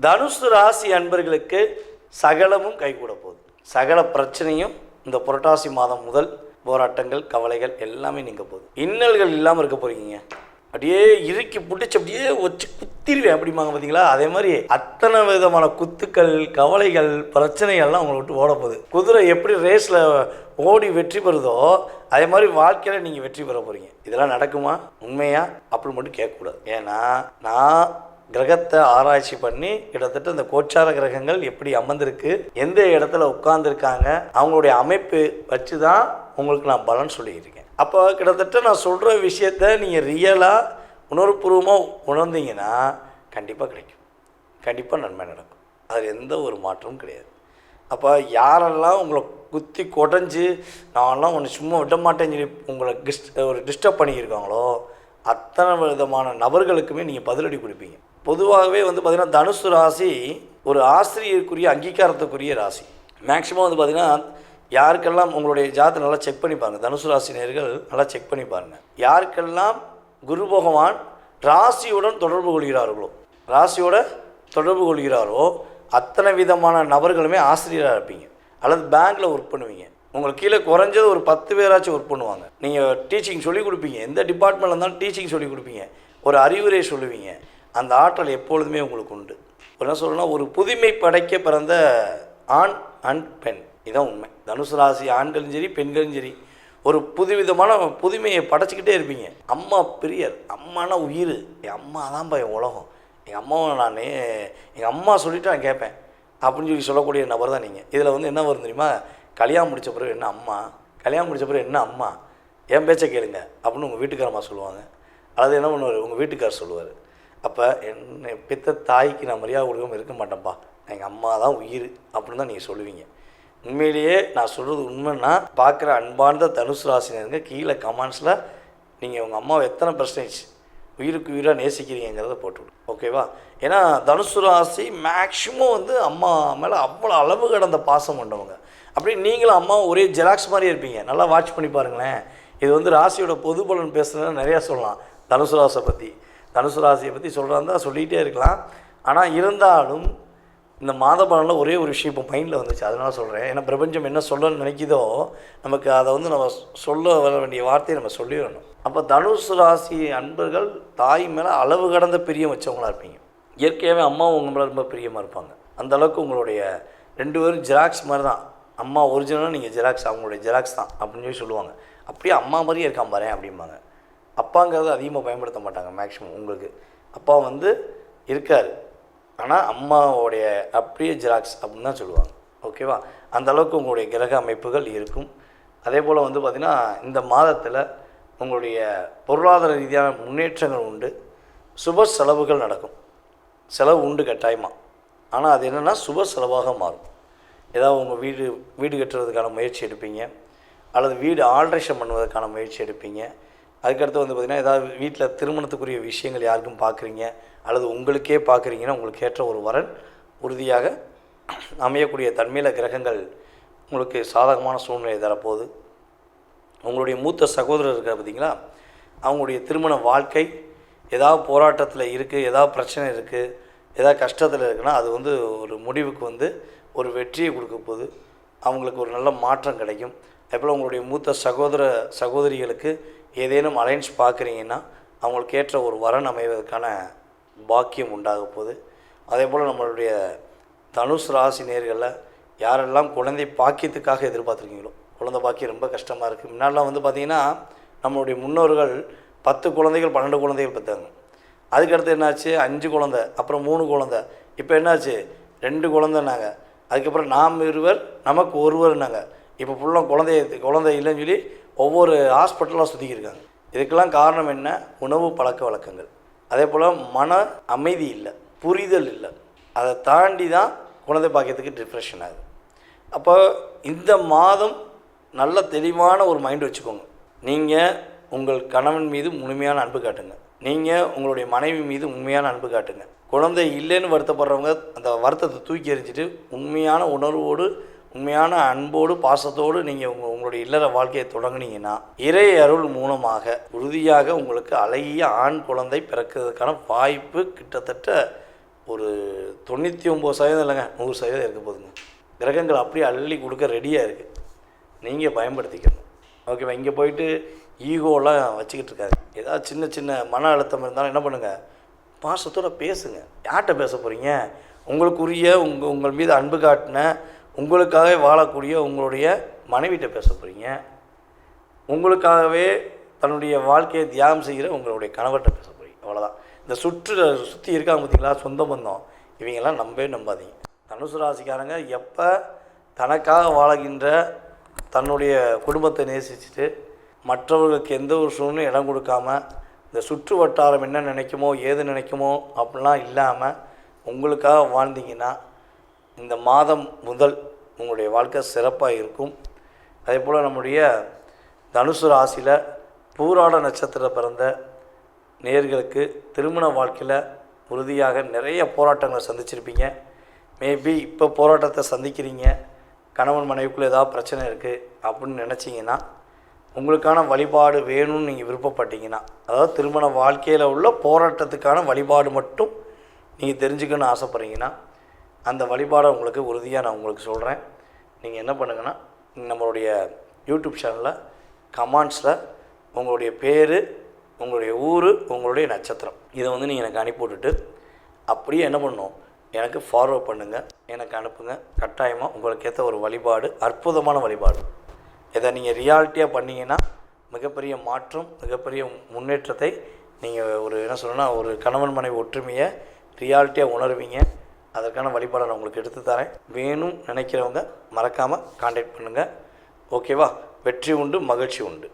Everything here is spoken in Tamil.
தனுசு ராசி அன்பர்களுக்கு சகலமும் கைகூட போகுது. சகல பிரச்சனையும் இந்த புரட்டாசி மாதம் முதல் போராட்டங்கள் கவலைகள் எல்லாமே நீங்க போகுது. இன்னல்கள் இல்லாமல் இருக்க போகிறீங்க அப்படியே இறுக்கி பிடிச்சி அப்படியே வச்சு குத்திடுவேன் அப்படிம்பாங்க பார்த்தீங்களா? அதே மாதிரி அத்தனை விதமான குத்துக்கள் கவலைகள் பிரச்சனைகள்லாம் உங்களை விட்டு ஓட போகுது. குதிரை எப்படி ரேஸில் ஓடி வெற்றி பெறுதோ அதே மாதிரி வாழ்க்கையில் நீங்கள் வெற்றி பெற போகிறீங்க இதெல்லாம் நடக்குமா? உண்மையா? அப்படின்னு மட்டும் கேட்கக்கூடாது. ஏன்னா நான் கிரகத்தை ஆராய்ச்சி பண்ணி கிட்டத்தட்ட இந்த கோச்சார கிரகங்கள் எப்படி அமர்ந்திருக்கு எந்த இடத்துல உட்கார்ந்துருக்காங்க அவங்களுடைய அமைப்பு வச்சு தான் உங்களுக்கு நான் பலன் சொல்லியிருக்கேன். அப்போ கிட்டத்தட்ட நான் சொல்கிற விஷயத்த நீங்கள் ரியலாக உணர்வுபூர்வமாக உணர்ந்தீங்கன்னா கண்டிப்பாக கிடைக்கும். கண்டிப்பாக நன்மை நடக்கும். அதில் எந்த ஒரு மாற்றமும் கிடையாது. அப்போ யாரெல்லாம் உங்களை குத்தி கொடைஞ்சு நான்லாம் ஒன்று சும்மா விட மாட்டேன்னு சொல்லி உங்களை டிஸ் ஒரு டிஸ்டர்ப் பண்ணியிருக்காங்களோ அத்தனை விதமான நபர்களுக்குமே நீங்கள் பதிலடி கொடுப்பீங்க. பொதுவாகவே வந்து பார்த்திங்கன்னா தனுசு ராசி ஒரு ஆசிரியருக்குரிய அங்கீகாரத்துக்குரிய ராசி. மேக்ஸிமம் வந்து பார்த்திங்கன்னா யாருக்கெல்லாம் உங்களுடைய ஜாதத்தை நல்லா செக் பண்ணி பாருங்கள் தனுசு ராசி நேர்கள் நல்லா செக் பண்ணி பாருங்கள் யாருக்கெல்லாம் குரு பகவான் ராசியுடன் தொடர்பு கொள்கிறார்களோ ராசியோட தொடர்பு கொள்கிறாரோ அத்தனை விதமான நபர்களுமே ஆசிரியராக இருப்பீங்க. அல்லது பேங்க்கில் ஒர்க் பண்ணுவீங்க. உங்களுக்கு கீழே குறைஞ்சது ஒரு பத்து பேராச்சும் ஒர்க் பண்ணுவாங்க. நீங்கள் டீச்சிங் சொல்லி கொடுப்பீங்க. எந்த டிபார்ட்மெண்ட்டில் இருந்தாலும் டீச்சிங் சொல்லி கொடுப்பீங்க. ஒரு அறிவுரை சொல்லுவீங்க. அந்த ஆற்றல் எப்பொழுதுமே உங்களுக்கு உண்டு. என்ன சொல்லணும்னா ஒரு புதுமை படைக்க பிறந்த ஆண் அண்ட் பெண். இதான் உண்மை. தனுசு ராசி ஆண்களும் சரி பெண்களும் சரி ஒரு புதுவிதமான புதுமையை படைச்சிக்கிட்டே இருப்பீங்க. அம்மா பிரியர். அம்மானா உயிர். என் அம்மா தான் என் உலகம். எங்கள் அம்மாவை நான் எங்கள் அம்மா சொல்லிட்டு நான் கேட்பேன். அப்படின்னு சொல்லி சொல்லக்கூடிய நபர் தான் நீங்கள் இதில் வந்து என்ன வரும் தெரியுமா? கல்யாணம் முடித்த பிறகு என்ன அம்மா? கல்யாணம் முடித்த பிறகு என்ன அம்மா? என் பேச்சை கேளுங்க. அப்படின்னு உங்கள் வீட்டுக்காரம்மா சொல்லுவாங்க. அல்லது என்ன பண்ணுவார்? உங்கள் வீட்டுக்காரர் சொல்லுவார். அப்போ என்னை பித்த தாய்க்கு நான் மரியாதை கொடுக்காம இருக்க மாட்டேன்ப்பா எங்கள் அம்மா தான் உயிர் அப்படின்னு தான் நீங்கள் சொல்லுவீங்க. உண்மையிலேயே நான் சொல்கிறது உண்மைன்னா பார்க்குற அன்பார்ந்த தனுசு ராசினருங்க கீழே கமெண்ட்ஸில் நீங்கள் உங்கள் அம்மாவை எத்தனை பர்சன்டேஜ் உயிருக்கு உயிராக நேசிக்கிறீங்கிறத போட்டுவிடு ஓகேவா? ஏன்னா தனுசு ராசி மேக்ஸிமம் வந்து அம்மா மேலே அவ்வளோ அளவு கடந்த பாசம் கொண்டவங்க. அப்படி நீங்களும் அம்மா ஒரே ஜெராக்ஸ் மாதிரி இருப்பீங்க. நல்லா வாட்ச் பண்ணி பாருங்களேன். இது வந்து ராசியோட பொது பலன் பேசுகிறேன்னு நிறையா சொல்லலாம். தனுசு ராசை பற்றி தனுசு ராசியை பற்றி சொல்கிறாந்தா சொல்லிகிட்டே இருக்கலாம். ஆனால் இருந்தாலும் இந்த மாத பலனில் ஒரே ஒரு விஷயம் இப்போ மைண்டில் வந்துச்சு. அதனால் சொல்கிறேன் ஏன்னா பிரபஞ்சம் என்ன சொல்லணும்னு நினைக்குதோ நமக்கு அதை வந்து நம்ம சொல்ல வர வேண்டிய வார்த்தையை நம்ம சொல்லிடணும். அப்போ தனுசு ராசி அன்பர்கள் தாய் மேலே அளவு கடந்த பிரியம் வச்சவங்களா இருப்பீங்க. இயற்கையாகவே அம்மா உங்கள் மேலே ரொம்ப பிரியமாக இருப்பாங்க. அந்த அளவுக்கு உங்களுடைய ரெண்டு பேரும் ஜெராக்ஸ் மாதிரி தான். அம்மா ஒரிஜினலாக நீங்கள் ஜெராக்ஸ் அவங்களுடைய ஜெராக்ஸ் தான் அப்படின்னு சொல்லி சொல்லுவாங்க. அப்படியே அம்மா மாதிரியே இருக்கான் பாரு அப்படிம்பாங்க. அப்பாங்கிறது அதிகமாக பயன்படுத்த மாட்டாங்க மேக்ஸிமம் உங்களுக்கு. அப்பா வந்து இருக்கார். ஆனால் அம்மாவோடைய அப்படியே ஜெராக்ஸ் அப்படின்னு தான் சொல்லுவாங்க. ஓகேவா அந்த அளவுக்கு உங்களுடைய கிரக அமைப்புகள் இருக்கும். அதே போல் வந்து பார்த்திங்கன்னா இந்த மாதத்தில் உங்களுடைய பொருளாதார ரீதியான முன்னேற்றங்கள் உண்டு. சுப செலவுகள் நடக்கும். செலவு உண்டு கட்டாயமாக ஆனால் அது என்னென்னா சுப செலவாக மாறும். ஏதாவது உங்கள் வீடு வீடு கட்டுறதுக்கான முயற்சி எடுப்பீங்க. அல்லது வீடு ஆல்ட்ரேஷன் பண்ணுவதற்கான முயற்சி எடுப்பீங்க. அதுக்கடுத்து வந்து பார்த்திங்கன்னா ஏதாவது வீட்டில் திருமணத்துக்குரிய விஷயங்கள் யாருக்கும் பார்க்குறீங்க அல்லது உங்களுக்கே பார்க்குறீங்கன்னா உங்களுக்கு ஏற்ற ஒரு வரன் உறுதியாக அமையக்கூடிய தன்மையில் கிரகங்கள் உங்களுக்கு சாதகமான சூழ்நிலை தரப்போகுது. உங்களுடைய மூத்த சகோதரர் இருக்கிற பார்த்திங்களா? அவங்களுடைய திருமண வாழ்க்கை ஏதாவது போராட்டத்தில் இருக்குது ஏதாவது பிரச்சனை இருக்குது ஏதாவது கஷ்டத்தில் இருக்குன்னா அது வந்து ஒரு முடிவுக்கு வந்து ஒரு வெற்றியை கொடுக்க போகுது. அவங்களுக்கு ஒரு நல்ல மாற்றம் கிடைக்கும். அதேபோல் உங்களுடைய மூத்த சகோதர சகோதரிகளுக்கு ஏதேனும் அலைன்ஸ் பார்க்குறீங்கன்னா அவங்களுக்கு ஏற்ற ஒரு வரன் அமைவதற்கான பாக்கியம் உண்டாக போகுது. அதே போல் நம்மளுடைய தனுஷ் ராசி நேர்களில் யாரெல்லாம் குழந்தை பாக்கியத்துக்காக எதிர்பார்த்துருக்கீங்களோ குழந்தை பாக்கியம் ரொம்ப கஷ்டமாக இருக்குது முன்னாடிலாம் வந்து பார்த்திங்கன்னா நம்மளுடைய முன்னோர்கள் பத்து குழந்தைகள் பன்னெண்டு குழந்தைகள் பெற்றாங்க அதுக்கடுத்து என்னாச்சு? அஞ்சு குழந்தை அப்புறம் மூணு குழந்தை. இப்போ என்னாச்சு? ரெண்டு குழந்தைனாங்க அதுக்கப்புறம் நாம் இருவர் நமக்கு ஒருவர்னாங்க இப்போ ஃபுல்லாக குழந்தை குழந்தை இல்லைன்னு சொல்லி ஒவ்வொரு ஹாஸ்பிட்டலாக சுற்றிக்கிருக்காங்க இதுக்கெல்லாம் காரணம் என்ன? உணவு பழக்க வழக்கங்கள். அதே போல் மன அமைதி இல்லை புரிதல் இல்லை. அதை தாண்டி தான் குழந்தை பாக்கியத்துக்கு டிப்ரெஷன் ஆகுது. அப்போ இந்த மாதம் நல்ல தெளிவான ஒரு மைண்ட் வச்சுக்கோங்க. நீங்கள் உங்கள் கணவன் மீது முழுமையான அன்பு காட்டுங்க. நீங்கள் உங்களுடைய மனைவி மீது உண்மையான அன்பு காட்டுங்க. குழந்தை இல்லைன்னு வருத்தப்படுறவங்க அந்த வருத்தத்தை தூக்கி எறிஞ்சிட்டு உண்மையான உணர்வோடு உண்மையான அன்போடு பாசத்தோடு நீங்கள் உங்கள் உங்களுடைய இல்லற வாழ்க்கையை தொடங்குனீங்கன்னா இறை அருள் மூலமாக உறுதியாக உங்களுக்கு அழகிய ஆண் குழந்தை பிறக்கிறதுக்கான வாய்ப்பு கிட்டத்தட்ட ஒரு தொண்ணூற்றி ஒம்பது சதவீதம் இல்லைங்க நூறு சதவீதம் இருக்க போதுங்க. கிரகங்கள் அப்படியே அள்ளி கொடுக்க ரெடியாக இருக்குது நீங்கள் பயன்படுத்திக்கணும். ஓகேவா இங்கே போயிட்டு ஈகோலாம் வச்சுக்கிட்டு இருக்காது. ஏதாவது சின்ன சின்ன மன அழுத்தம் இருந்தாலும் என்ன பண்ணுங்கள் பாசத்தோட பேசுங்க. யார்கிட்ட பேச போகிறீங்க உங்களுக்குரிய உங்கள் உங்கள் மீது அன்பு காட்டின உங்களுக்காகவே வாழக்கூடிய உங்களுடைய மனைவிட்ட பேச போகிறீங்க உங்களுக்காகவே தன்னுடைய வாழ்க்கையை தியாகம் செய்கிற உங்களுடைய கணவர்கிட்ட பேச போகிறீங்க அவ்வளோதான் இந்த சுற்று சுற்றி இருக்காங்க பார்த்தீங்களா சொந்த பந்தம். இவங்கெல்லாம் நம்பவே நம்பாதீங்க. தனுசு ராசிக்காரங்க எப்போ தனக்காக வாழ்கின்ற தன்னுடைய குடும்பத்தை நேசிச்சுட்டு மற்றவர்களுக்கு எந்த ஒரு சூழ்நிலையும் இடம் கொடுக்காம இந்த சுற்று வட்டாரம் என்ன நினைக்குமோ ஏது நினைக்குமோ அப்படிலாம் இல்லாமல் உங்களுக்காக வாழ்ந்தீங்கன்னா இந்த மாதம் முதல் உங்களுடைய வாழ்க்கை சிறப்பாக இருக்கும். அதே போல் நம்முடைய தனுசு ராசியில் பூராட நட்சத்திரம் பிறந்த நேர்களுக்கு திருமண வாழ்க்கையில் உறுதியாக நிறைய போராட்டங்களை சந்திச்சிருப்பீங்க. மேபி இப்போ போராட்டத்தை சந்திக்கிறீங்க. கணவன் மனைவிக்குள்ளே ஏதாவது பிரச்சனை இருக்குது அப்படின்னு நினச்சிங்கன்னா உங்களுக்கான வழிபாடு வேணும்னு நீங்கள் விருப்பப்பட்டீங்கன்னா அதாவது திருமண வாழ்க்கையில் உள்ள போராட்டத்துக்கான வழிபாடு மட்டும் நீங்கள் தெரிஞ்சுக்கணும்னு ஆசைப்பட்றீங்கன்னா அந்த வழிபாடை உங்களுக்கு உறுதியாக நான் உங்களுக்கு சொல்கிறேன் நீங்கள் என்ன பண்ணுங்கன்னா நம்மளுடைய யூடியூப் சேனலில் கமெண்ட்ஸில் உங்களுடைய பேர் உங்களுடைய ஊர் உங்களுடைய நட்சத்திரம். இதை வந்து நீங்கள் எனக்கு அனுப்பி விட்டுட்டு அப்படியே என்ன பண்ணணும்? எனக்கு ஃபார்வர்ட் பண்ணுங்கள் எனக்கு அனுப்புங்க. கட்டாயமாக உங்களுக்கு ஏற்ற ஒரு வழிபாடு அற்புதமான வழிபாடு. இதை நீங்கள் ரியாலிட்டியாக பண்ணிங்கன்னா மிகப்பெரிய மாற்றம் மிகப்பெரிய முன்னேற்றத்தை நீங்கள் ஒரு என்ன சொல்லணும்னா ஒரு கணவன் மனைவி ஒற்றுமையை ரியாலிட்டியாக உணர்வீங்க. அதற்கான வழிபாடை நான் உங்களுக்கு எடுத்து தரேன். வேணும் நினைக்கிறவங்க மறக்காமல் காண்டாக்ட் பண்ணுங்கள் ஓகேவா வெற்றி உண்டு மகிழ்ச்சி உண்டு.